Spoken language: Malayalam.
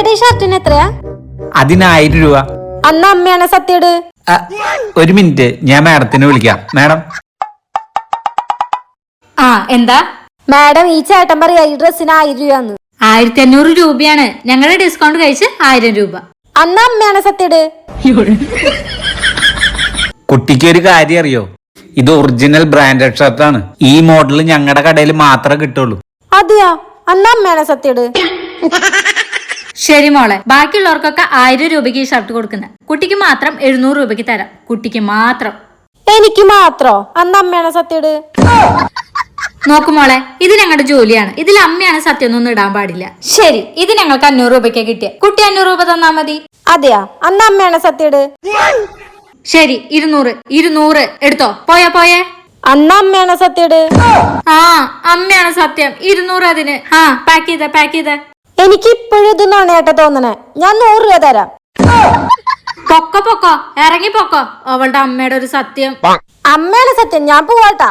മാഡയുടെ ഷർട്ടിന് എത്രയാ? അതിനായിരം രൂപ. അന്ന് അമ്മയാണ് സത്യേട്? ഒരു മിനിറ്റ്. ഞാൻ മാഡത്തിനെ വിളിക്കാം. മാഡം. ആ എന്താ? മാഡം ഈ ചേട്ടൻ പറയാ ഈ ഡ്രസ്സിന് ആയിരം രൂപന്ന് ആയിരത്തി അഞ്ഞൂറ് രൂപയാണ്. ഞങ്ങളുടെ ഡിസ്കൗണ്ട് കഴിച്ച് ആയിരം രൂപ. അന്ന് അമ്മയാണ് സത്യേട്? കുട്ടിക്ക് ഒരു കാര്യം അറിയോ? ഇത് ഒറിജിനൽ ബ്രാൻഡഡ് ഷർട്ട് ആണ്. ഈ മോഡൽ ഞങ്ങളുടെ കടയിൽ മാത്രമേ കിട്ടുള്ളൂ. അതെയാ? അന്ന് അമ്മയാണ് സത്യേട്? ശരി മോളെ. ബാക്കിയുള്ളവർക്കൊക്കെ ആയിരം രൂപയ്ക്ക് ഈ ഷർട്ട് കൊടുക്കുന്നത് കുട്ടിക്ക് മാത്രം എഴുന്നൂറ് രൂപയ്ക്ക് തരാം. കുട്ടിക്ക് മാത്രം. എനിക്ക് മാത്രോ? അന്ന് അമ്മയാണ് സത്യേട്? നോക്കു മോളെ ഇത് ഞങ്ങളുടെ ജോലിയാണ്. ഇതിൽ അമ്മയാണ് സത്യം ഒന്നും ഇടാൻ പാടില്ല. ശരി ഇത് ഞങ്ങൾക്ക് അഞ്ഞൂറ് രൂപയ്ക്ക് കിട്ടിയ. കുട്ടി അഞ്ഞൂറ് രൂപ തന്നാ മതി. അതെയാ? അന്ന് അമ്മയാണ് സത്യട്? ശരി ഇരുന്നൂറ്. ഇരുന്നൂറ്. എടുത്തോ. പോയാ പോയേ? അന്ന് അമ്മയാണ് സത്യട്? ആ അമ്മയാണ് സത്യം. ഇരുന്നൂറ് അതിന്. ആ പാക്ക് ചെയ്ത പാക്ക് ചെയ്ത. എനിക്ക് ഇപ്പോഴും ഇത് ഏട്ട തോന്നണേ. ഞാൻ നൂറ് രൂപ തരാം. പൊക്ക പൊക്കോ. ഇറങ്ങി പൊക്കോ. അവളുടെ അമ്മയുടെ ഒരു സത്യം. അമ്മയുടെ സത്യം. ഞാൻ പോവാട്ടാ.